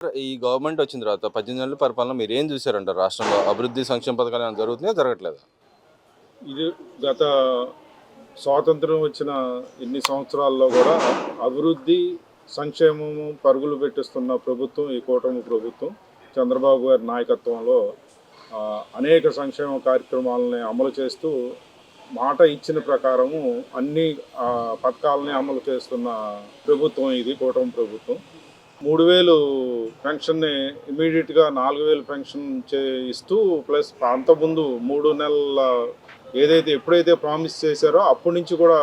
ఈ గవర్నమెంట్ వచ్చిన తర్వాత పద్దెనిమిది నెలల పరిపాలన మీరు ఏం చూసారంట రాష్ట్రంలో అభివృద్ధి సంక్షేమ పథకాలు ఏమైనా జరుగుతున్నాయో? జరగట్లేదు? ఇది గత స్వాతంత్రం వచ్చిన ఇన్ని సంవత్సరాల్లో కూడా అభివృద్ధి సంక్షేమము పరుగులు పెట్టిస్తున్న ప్రభుత్వం ఈ కూటమి ప్రభుత్వం చంద్రబాబు గారి నాయకత్వంలో అనేక సంక్షేమ కార్యక్రమాలని అమలు చేస్తూ మాట ఇచ్చిన ప్రకారము అన్ని పథకాలని అమలు చేస్తున్న ప్రభుత్వం ఇది కూటమి ప్రభుత్వం. మూడు వేలు పెన్షన్ని ఇమీడియట్గా నాలుగు వేలు పెన్షన్ చే ఇస్తూ ప్లస్ అంతకుముందు మూడు నెలల ఏదైతే ఎప్పుడైతే ప్రామిస్ చేశారో అప్పటి నుంచి కూడా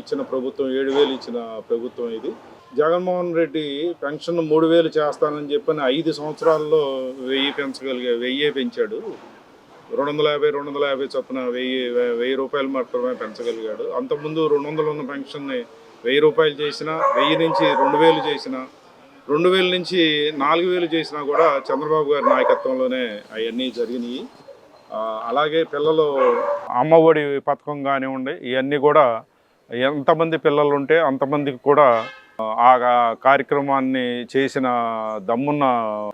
ఇచ్చిన ప్రభుత్వం ఏడు వేలు ఇచ్చిన ప్రభుత్వం ఇది. జగన్మోహన్ రెడ్డి పెన్షన్ మూడు వేలు చేస్తానని చెప్పని ఐదు సంవత్సరాల్లో వెయ్యి పెంచగలిగా వెయ్యే పెంచాడు. రెండు వందల యాభై రెండు వందల యాభై చొప్పున వెయ్యి వెయ్యి రూపాయలు మాత్రమే పెంచగలిగాడు. అంతకుముందు రెండు వందలు ఉన్న పెన్షన్ని వెయ్యి రూపాయలు చేసిన వెయ్యి నుంచి రెండు వేలు చేసిన రెండు వేల నుంచి నాలుగు వేలు చేసినా కూడా చంద్రబాబు గారి నాయకత్వంలోనే అవన్నీ జరిగినాయి. అలాగే పిల్లలు అమ్మఒడి పథకం కానివ్వండి ఇవన్నీ కూడా ఎంతమంది పిల్లలు ఉంటే అంతమందికి కూడా ఆ కార్యక్రమాన్ని చేసిన దమ్మున్న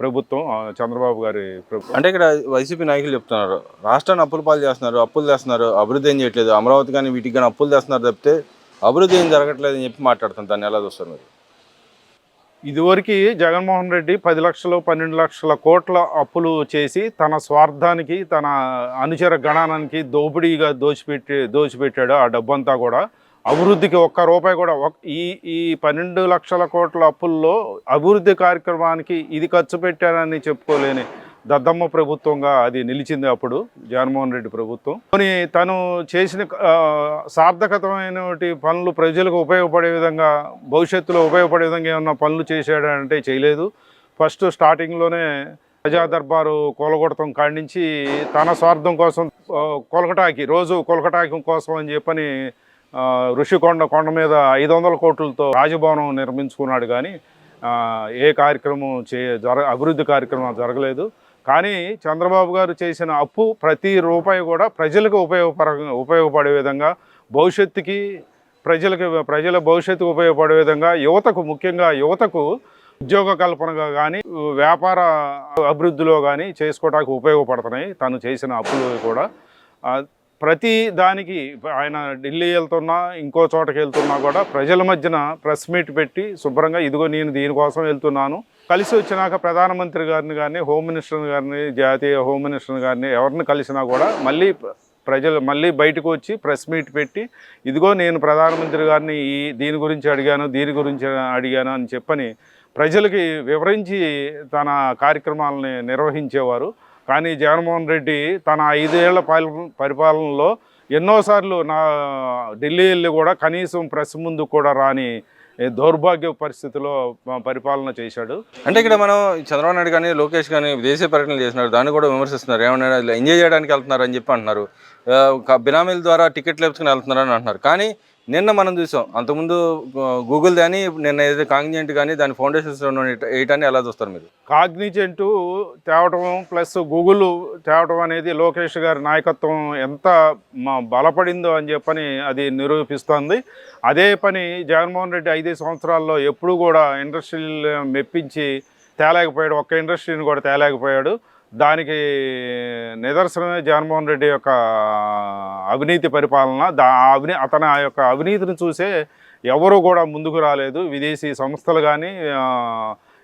ప్రభుత్వం చంద్రబాబు గారి ప్రభుత్వం. అంటే ఇక్కడ వైసీపీ నాయకులు చెప్తున్నారు రాష్ట్రాన్ని అప్పులు పాలు చేస్తున్నారు అప్పులు చేస్తున్నారు అభివృద్ధి ఏం చేయట్లేదు అమరావతి కానీ వీటికి కానీ అప్పులు చేస్తున్నారు తప్పితే అభివృద్ధి ఏం జరగట్లేదు అని చెప్పి మాట్లాడుతాను దాన్ని ఎలా చూస్తారు మీరు? ఇదివరకు జగన్మోహన్ రెడ్డి పది లక్షలు పన్నెండు లక్షల కోట్ల అప్పులు చేసి తన స్వార్థానికి తన అనుచర గణానానికి దోపిడీగా దోచిపెట్టి దోచిపెట్టాడు ఆ డబ్బంతా కూడా. అభివృద్ధికి ఒక్క రూపాయి కూడా ఒక్- ఈ ఈ పన్నెండు లక్షల కోట్ల అప్పుల్లో అభివృద్ధి కార్యక్రమానికి ఇది ఖర్చు పెట్టానని చెప్పుకోలేని దద్దమ్మ ప్రభుత్వంగా అది నిలిచింది అప్పుడు జగన్మోహన్ రెడ్డి ప్రభుత్వం. కొన్ని తను చేసిన సార్థకతమైన పనులు ప్రజలకు ఉపయోగపడే విధంగా భవిష్యత్తులో ఉపయోగపడే విధంగా ఏమన్నా పనులు చేశాడంటే చేయలేదు. ఫస్ట్ స్టార్టింగ్లోనే ప్రజా దర్బారు కూలగొడతాం కాడి తన స్వార్థం కోసం కొలకటాకి రోజు కొలకటాకి కోసం అని చెప్పని ఋషికొండ కొండ మీద ఐదు వందల కోట్లతో రాజభవనం నిర్మించుకున్నాడు కానీ ఏ కార్యక్రమం చే జర అభివృద్ధి కార్యక్రమం జరగలేదు. కానీ చంద్రబాబు గారు చేసిన అప్పు ప్రతి రూపాయి కూడా ప్రజలకు ఉపయోగపర ఉపయోగపడే విధంగా భవిష్యత్తుకి ప్రజలకు ప్రజల భవిష్యత్తుకు ఉపయోగపడే విధంగా యువతకు ముఖ్యంగా యువతకు ఉద్యోగ కల్పనగా కానీ వ్యాపార అభివృద్ధిలో కానీ చేసుకోవడానికి ఉపయోగపడుతున్నాయి తను చేసిన అప్పులు కూడా. ప్రతి దానికి ఆయన ఢిల్లీ వెళ్తున్నా ఇంకో చోటకి వెళ్తున్నా కూడా ప్రజల మధ్యన ప్రెస్ మీట్ పెట్టి శుభ్రంగా ఇదిగో నేను దీనికోసం వెళ్తున్నాను కలిసి వచ్చినాక ప్రధానమంత్రి గారిని కానీ హోమ్ మినిస్టర్ గారిని జాతీయ హోమ్ మినిస్టర్ గారిని ఎవరిని కలిసినా కూడా మళ్ళీ ప్రజలు మళ్ళీ బయటకు వచ్చి ప్రెస్ మీట్ పెట్టి ఇదిగో నేను ప్రధానమంత్రి గారిని ఈ దీని గురించి అడిగాను దీని గురించి అడిగాను అని చెప్పని ప్రజలకి వివరించి తన కార్యక్రమాలని నిర్వహించేవారు. కానీ జగన్మోహన్ రెడ్డి తన ఐదేళ్ళ పాల పరిపాలనలో ఎన్నోసార్లు నా ఢిల్లీ వెళ్ళి కూడా కనీసం ప్రెస్ ముందు కూడా రాని దౌర్భాగ్య పరిస్థితిలో పరిపాలన చేశాడు. అంటే ఇక్కడ మనం చంద్రబాబు నాయుడు కానీ లోకేష్ కానీ విదేశీ పర్యటనలు చేస్తున్నారు దాన్ని కూడా విమర్శిస్తున్నారు. ఏమన్నా ఎంజాయ్ చేయడానికి వెళ్తున్నారు అని చెప్పి అంటున్నారు. ఒక బినామీల ద్వారా టికెట్లు వేసుకుని వెళ్తున్నారు అని అంటున్నారు. కానీ నిన్న మనం చూసాం. అంతకుముందు గూగుల్ కానీ నిన్న ఏదైతే కాగ్నిజెంట్ కానీ దాని ఫౌండేషన్స్ వేయటాన్ని ఎలా చూస్తారు మీరు? కాగ్నిజెంట్ తేవటం ప్లస్ గూగుల్ తేవటం అనేది లోకేష్ గారి నాయకత్వం ఎంత బలపడిందో అని చెప్పని అది నిరూపిస్తోంది. అదే పని జగన్మోహన్ రెడ్డి ఐదు సంవత్సరాల్లో ఎప్పుడు కూడా ఇండస్ట్రీలు మెప్పించి తేలేకపోయాడు. ఒక్క ఇండస్ట్రీని కూడా తేలేకపోయాడు. దానికి నిదర్శనమే జగన్మోహన్ రెడ్డి యొక్క అవినీతి పరిపాలన. దా అవినీ అతని ఆ యొక్క అవినీతిని చూసే ఎవరు కూడా ముందుకు రాలేదు. విదేశీ సంస్థలు కానీ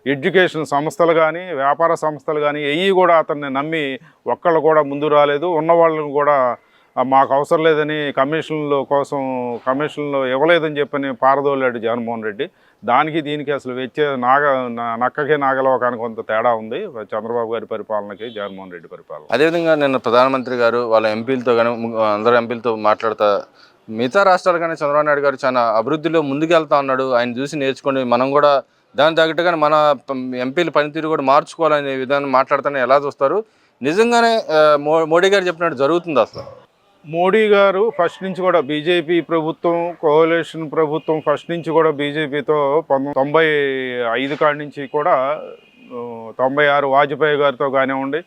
ఎడ్యుకేషన్ సంస్థలు కానీ వ్యాపార సంస్థలు కానీ ఏవి కూడా అతన్ని నమ్మి ఒక్కళ్ళు కూడా ముందు రాలేదు. ఉన్న వాళ్ళని కూడా మాకు అవసరం లేదని కమిషన్ల కోసం కమిషన్లు ఇవ్వలేదని చెప్పని పారదోలాడు జగన్మోహన్ రెడ్డి. దానికి దీనికి అసలు వచ్చే నాగ నా- నక్కకి నాగలోకానికి కొంత తేడా ఉంది. చంద్రబాబు గారి పరిపాలనకి జగన్మోహన్ రెడ్డి పరిపాలన. అదేవిధంగా నిన్న ప్రధానమంత్రి గారు వాళ్ళ ఎంపీలతో కానీ అందరు ఎంపీలతో మాట్లాడుతా మిగతా రాష్ట్రాలు కానీ చంద్రబాబు నాయుడు గారు చాలా అభివృద్ధిలో ముందుకెళ్తా ఉన్నాడు ఆయన చూసి నేర్చుకొని మనం కూడా దాని తగ్గట్టుగానే మన ఎంపీల పనితీరు కూడా మార్చుకోవాలనే విధానం మాట్లాడుతానే ఎలా చూస్తారు? నిజంగానే మో- మోడీ గారు చెప్పినట్టు జరుగుతుంది అసలు? మోడీ గారు ఫస్ట్ నుంచి కూడా బీజేపీ ప్రభుత్వం కోalition ప్రభుత్వం ఫస్ట్ నుంచి కూడా బీజేపీతో తొంభై ఐదు కాడి నుంచి కూడా తొంభై ఆరు వాజ్పేయి గారితో కానివ్వండి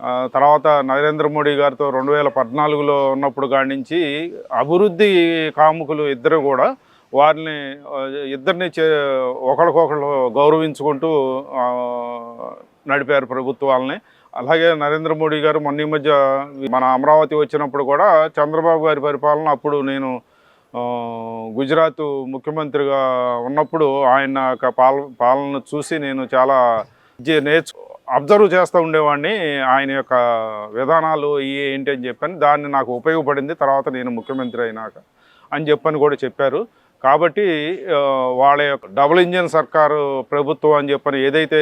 ఆ, తర్వాత నరేంద్ర మోడీ గారితో రెండు వేల పద్నాలుగులో ఉన్నప్పుడు కాడి నుంచి అభివృద్ధి కాముకులు ఇద్దరు కూడా వారిని ఇద్దరిని చే ఒకరికొకరు గౌరవించుకుంటూ నడిపారు ప్రభుత్వాలని. అలాగే నరేంద్ర మోడీ గారు మొన్న ఈ మధ్య మన అమరావతి వచ్చినప్పుడు కూడా చంద్రబాబు గారి పరిపాలన అప్పుడు నేను గుజరాత్ ముఖ్యమంత్రిగా ఉన్నప్పుడు ఆయన యొక్క పాల పాలన చూసి నేను చాలా నేర్చు అబ్జర్వ్ చేస్తూ ఉండేవాడిని. ఆయన యొక్క విధానాలు ఏంటి అని చెప్పాను దాన్ని నాకు ఉపయోగపడింది. తర్వాత నేను ముఖ్యమంత్రి అయినాక అని చెప్పని కూడా చెప్పారు. కాబట్టి వాళ్ళ యొక్క డబుల్ ఇంజిన్ సర్కారు ప్రభుత్వం అని చెప్పని ఏదైతే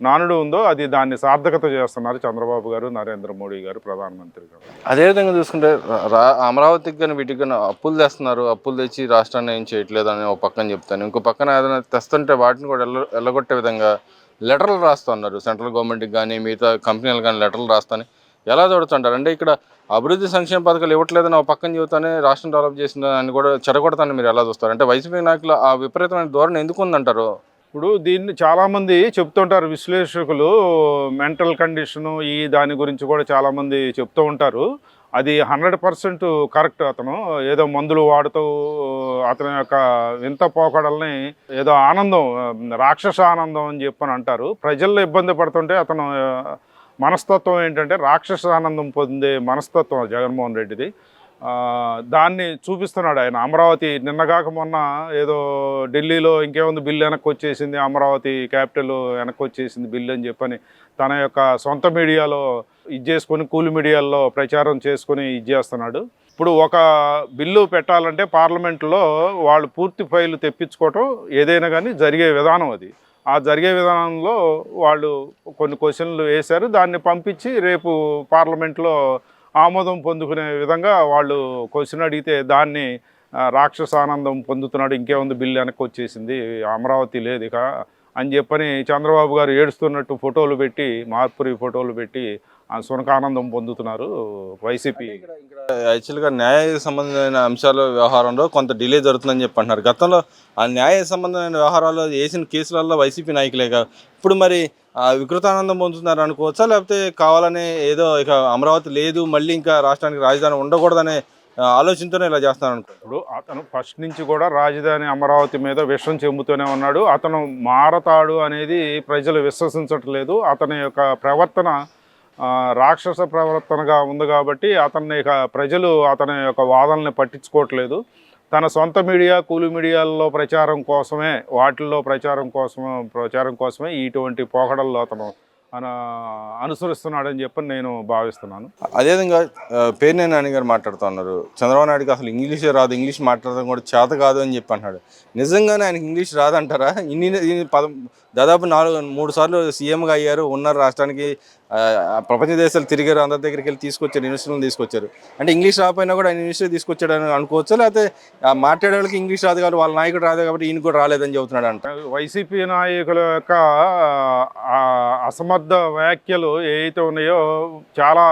నానుడు ఉందో అది దాన్ని సార్థకత చేస్తున్నారు చంద్రబాబు గారు నరేంద్ర మోడీ గారు ప్రధానమంత్రి గారు. అదేవిధంగా చూసుకుంటే రా- అమరావతికి కానీ వీటికి కానీ అప్పులు తెస్తున్నారు. అప్పులు తెచ్చి రాష్ట్రాన్ని ఏం చేయట్లేదు అని ఒక పక్కన చెప్తాను. ఇంకో పక్కన ఏదైనా తెస్తుంటే వాటిని కూడా ఎల్ల ఎల్లగొట్టే విధంగా లెటర్లు రాస్తున్నారు సెంట్రల్ గవర్నమెంట్కి కానీ మిగతా కంపెనీలు కానీ లెటర్లు రాస్తాని ఎలా చూడుతుంటారు అంటే ఇక్కడ అభివృద్ధి సంక్షేమ పథకాలు ఇవ్వట్లేదని ఒక పక్కన చెబుతానే రాష్ట్రం డెవలప్ చేసిందని కూడా చెడగొడతానని మీరు ఎలా చూస్తారు? అంటే వైసీపీ నాయకులు ఆ విపరీతమైన ధోరణి ఎందుకు ఉందంటారు ఇప్పుడు దీన్ని చాలామంది చెప్తుంటారు విశ్లేషకులు మెంటల్ కండిషను ఈ దాని గురించి కూడా చాలామంది చెప్తూ ఉంటారు. అది హండ్రెడ్ పర్సెంట్ కరెక్ట్ అతను. ఏదో మందులు వాడుతూ అతని యొక్క వింత పోకడల్ని ఏదో ఆనందం రాక్షస ఆనందం అని చెప్పని అంటారు. ప్రజల్లో ఇబ్బంది పడుతుంటే అతను మనస్తత్వం ఏంటంటే రాక్షస ఆనందం పొందే మనస్తత్వం జగన్మోహన్ రెడ్డిది. దాన్ని చూపిస్తున్నాడు ఆయన. అమరావతి నిన్నగాక మొన్న ఏదో ఢిల్లీలో ఇంకేముంది బిల్లు వెనక్కి వచ్చేసింది అమరావతి క్యాపిటల్ వెనక్కి వచ్చేసింది బిల్లు అని చెప్పని తన యొక్క సొంత మీడియాలో ఇది చేసుకొని కూలి మీడియాల్లో ప్రచారం చేసుకొని ఇది చేస్తున్నాడు. ఇప్పుడు ఒక బిల్లు పెట్టాలంటే పార్లమెంట్లో వాళ్ళు పూర్తి ఫైలు తెప్పించుకోవటం ఏదైనా కానీ జరిగే విధానం అది. ఆ జరిగే విధానంలో వాళ్ళు కొన్ని క్వశ్చన్లు వేశారు. దాన్ని పంపించి రేపు పార్లమెంట్లో ఆమోదం పొందుకునే విధంగా వాళ్ళు క్వశ్చన్ అడిగితే దాన్ని రాక్షస ఆనందం పొందుతున్నాడు ఇంకేముంది బిల్లు వెనక్కి వచ్చేసింది అమరావతి లేదు ఇక అని చెప్పని చంద్రబాబు గారు ఏడుస్తున్నట్టు ఫోటోలు పెట్టి మార్పురి ఫోటోలు పెట్టి సునకానందం పొందుతున్నారు వైసీపీ. యాక్చువల్గా న్యాయ సంబంధమైన అంశాల వ్యవహారంలో కొంత డిలే జరుగుతుందని చెప్పి అంటున్నారు. గతంలో ఆ న్యాయ సంబంధమైన వ్యవహారాలు వేసిన కేసులలో వైసీపీ నాయకులేగా ఇప్పుడు మరి వికృతానందం పొందుతున్నారు అనుకోవచ్చా? లేకపోతే కావాలనే ఏదో ఇక అమరావతి లేదు మళ్ళీ ఇంకా రాష్ట్రానికి రాజధాని ఉండకూడదనే ఆలోచనతోనే ఇలా చేస్తున్నారు అనుకో ఇప్పుడు అతను ఫస్ట్ నుంచి కూడా రాజధాని అమరావతి మీద విషం చెందుతూనే ఉన్నాడు. అతను మారతాడు అనేది ప్రజలు విశ్వసించట్లేదు. అతని యొక్క ప్రవర్తన రాక్షస ప్రవర్తనగా ఉంది కాబట్టి అతన్ని ప్రజలు అతని యొక్క వాదనల్ని పట్టించుకోవట్లేదు. తన సొంత మీడియా కూలి మీడియాల్లో ప్రచారం కోసమే వాటిల్లో ప్రచారం కోసం ప్రచారం కోసమే ఇటువంటి పోకడల్లో అతను అనుసరిస్తున్నాడని చెప్పి నేను భావిస్తున్నాను. అదేవిధంగా పేరునే నాని గారు మాట్లాడుతున్నారు చంద్రబాబు నాయుడుకి అసలు ఇంగ్లీషే రాదు ఇంగ్లీష్ మాట్లాడడం కూడా చేత కాదు అని చెప్పి అన్నాడు. నిజంగానే ఆయనకి ఇంగ్లీష్ రాదంటారా? ఇన్ని ఇన్ని పద దాదాపు నాలుగు మూడు సార్లు సీఎంగా అయ్యారు. ఉన్నారు రాష్ట్రానికి. ప్రపంచ దేశాలు తిరిగారు అందరి దగ్గరికి వెళ్ళి తీసుకొచ్చారు యూనివర్సిటీలను తీసుకొచ్చారు. అంటే ఇంగ్లీష్ రాకపోయినా కూడా ఆయన యూనివర్సిటీ తీసుకొచ్చాడు అని అనుకోవచ్చు? లేకపోతే మాట్లాడే వాళ్ళకి ఇంగ్లీష్ రాదు కాబట్టి వాళ్ళ నాయకుడు రాదు కాబట్టి ఈయన కూడా రాలేదని చెబుతున్నాడు అంట. వైసీపీ నాయకుల యొక్క అసమర్థ వ్యాఖ్యలు ఏవైతే ఉన్నాయో చాలా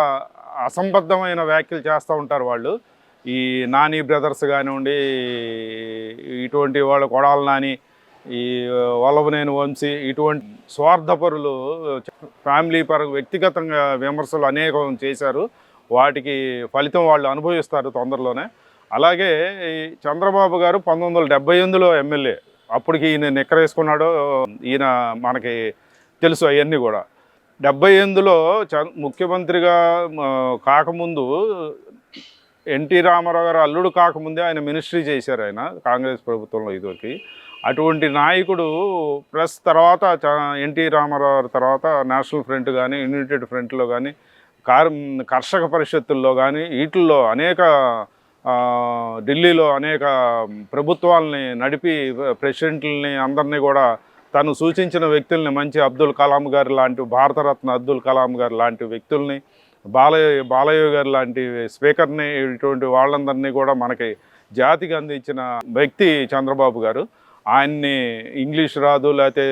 అసంబద్ధమైన వ్యాఖ్యలు చేస్తూ ఉంటారు వాళ్ళు. ఈ నాని బ్రదర్స్ కానివ్వండి ఇటువంటి వాళ్ళ కొడాలి నాని ఈ వల్లభనేని వంశీ ఇటువంటి స్వార్థపరులు ఫ్యామిలీ పరంగా వ్యక్తిగతంగా విమర్శలు అనేకం చేశారు. వాటికి ఫలితం వాళ్ళు అనుభవిస్తారు తొందరలోనే. అలాగే ఈ చంద్రబాబు గారు పంతొమ్మిది వందల డెబ్బై ఎనిమిదిలో ఎమ్మెల్యే. అప్పటికి ఈయన నిక్కరేసుకున్నాడు ఈయన మనకి తెలుసు అవన్నీ కూడా. డెబ్బై ఎనిమిదిలో చ ముఖ్యమంత్రిగా కాకముందు ఎన్టీ రామారావు గారు అల్లుడు కాకముందే ఆయన మినిస్ట్రీ చేశారు ఆయన కాంగ్రెస్ ప్రభుత్వంలో ఇదివరకు. అటువంటి నాయకుడు ప్లస్ తర్వాత చ- ఎన్టీ రామారావు తర్వాత నేషనల్ ఫ్రంట్ కానీ యునైటెడ్ ఫ్రంట్లో కానీ కార్ కర్షక పరిషత్తుల్లో కానీ వీటిల్లో అనేక ఢిల్లీలో అనేక ప్రభుత్వాలని నడిపి ప్రెసిడెంట్లని అందరినీ కూడా తను సూచించిన వ్యక్తుల్ని మంచి అబ్దుల్ కలాం గారు లాంటి భారతరత్న అబ్దుల్ కలాం గారు లాంటి వ్యక్తుల్ని బాలయ్య బాలయ్య గారు లాంటి స్పీకర్ని ఇటువంటి వాళ్ళందరినీ కూడా మనకి జాతికి అందించిన వ్యక్తి చంద్రబాబు గారు. ఆయన్ని ఇంగ్లీష్ రాదు లేకపోతే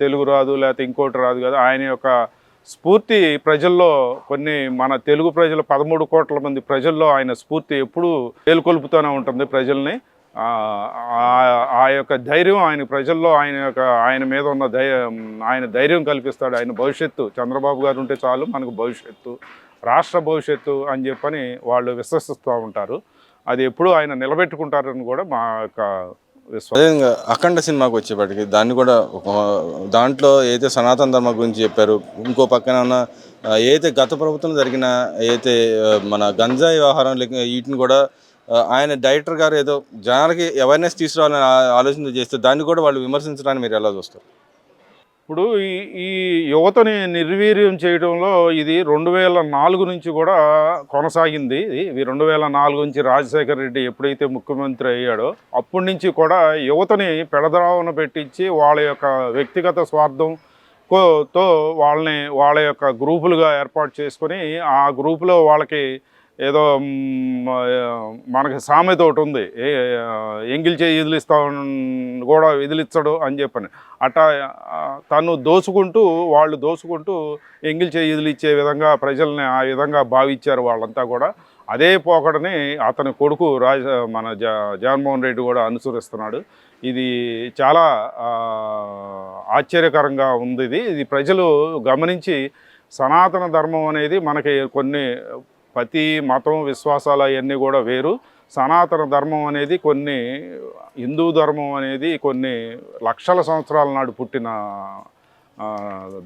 తెలుగు రాదు లేకపోతే ఇంకోటి రాదు కదా. ఆయన యొక్క స్ఫూర్తి ప్రజల్లో కొన్ని మన తెలుగు ప్రజలు పదమూడు కోట్ల మంది ప్రజల్లో ఆయన స్ఫూర్తి ఎప్పుడూ మేలుకొల్పుతూనే ఉంటుంది ప్రజల్ని. ఆ యొక్క ధైర్యం ఆయన ప్రజల్లో ఆయన యొక్క ఆయన మీద ఉన్న ధైర్యం ఆయన ధైర్యం కల్పిస్తాడు. ఆయన భవిష్యత్తు చంద్రబాబు గారు ఉంటే చాలు మనకు భవిష్యత్తు రాష్ట్ర భవిష్యత్తు అని చెప్పని వాళ్ళు విశ్వసిస్తూ ఉంటారు. అది ఎప్పుడూ ఆయన నిలబెట్టుకుంటారని కూడా మా యొక్క అదేవిధంగా అఖండ సినిమాకి వచ్చేప్పటికి దాన్ని కూడా ఒక దాంట్లో ఏదైతే సనాతన ధర్మ గురించి చెప్పారు ఇంకో పక్కన ఉన్న ఏదైతే గత ప్రభుత్వం జరిగిన ఏదైతే మన గంజాయి వ్యవహారం వీటిని కూడా ఆయన డైరెక్టర్ గారు ఏదో జనాలకి అవేర్నెస్ తీసుకురావాలని ఆలోచన చేస్తే దాన్ని కూడా వాళ్ళు విమర్శించడానికి మీరు ఎలా చూస్తారు? ఇప్పుడు ఈ ఈ యువతని నిర్వీర్యం చేయడంలో ఇది రెండు వేల నాలుగు నుంచి కూడా కొనసాగింది. ఇది రెండు వేల నాలుగు నుంచి రాజశేఖర రెడ్డి ఎప్పుడైతే ముఖ్యమంత్రి అయ్యాడో అప్పటి నుంచి కూడా యువతని పెడద్రావన పెట్టించి వాళ్ళ యొక్క వ్యక్తిగత స్వార్థం తో వాళ్ళని వాళ్ళ యొక్క గ్రూపులుగా ఏర్పాటు చేసుకొని ఆ గ్రూపులో వాళ్ళకి ఏదో మనకి సామెత ఒకటి ఉంది. ఏ ఎంగిల్ చేయి వదిలిస్తా కూడా వదిలిస్తాడు అని చెప్పని. అట్టా తను దోచుకుంటూ వాళ్ళు దోచుకుంటూ ఎంగిల్ చేయి వదిలిచ్చే విధంగా ప్రజల్ని ఆ విధంగా భావించారు వాళ్ళంతా కూడా. అదే పోకడని అతని కొడుకు రాజ మన జ జగన్మోహన్ రెడ్డి కూడా అనుసరిస్తున్నాడు. ఇది చాలా ఆశ్చర్యకరంగా ఉంది ఇది. ఇది ప్రజలు గమనించి సనాతన ధర్మం అనేది మనకి కొన్ని ప్రతి మతం విశ్వాసాలు అవన్నీ కూడా వేరు. సనాతన ధర్మం అనేది కొన్ని హిందూ ధర్మం అనేది కొన్ని లక్షల సంవత్సరాల నాడు పుట్టిన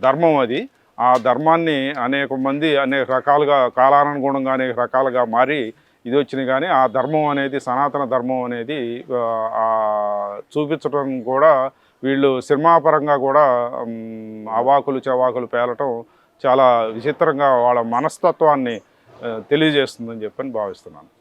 ధర్మం అది. ఆ ధర్మాన్ని అనేక మంది అనేక రకాలుగా కాలానుగుణంగా అనేక రకాలుగా మారి ఇది వచ్చినాయి కానీ ఆ ధర్మం అనేది సనాతన ధర్మం అనేది చూపించడం కూడా వీళ్ళు సినిమాపరంగా కూడా అవాకులు చవాకులు పేలటం చాలా విచిత్రంగా వాళ్ళ మనస్తత్వాన్ని తెలియజేస్తుందని చెప్పని భావిస్తున్నాను.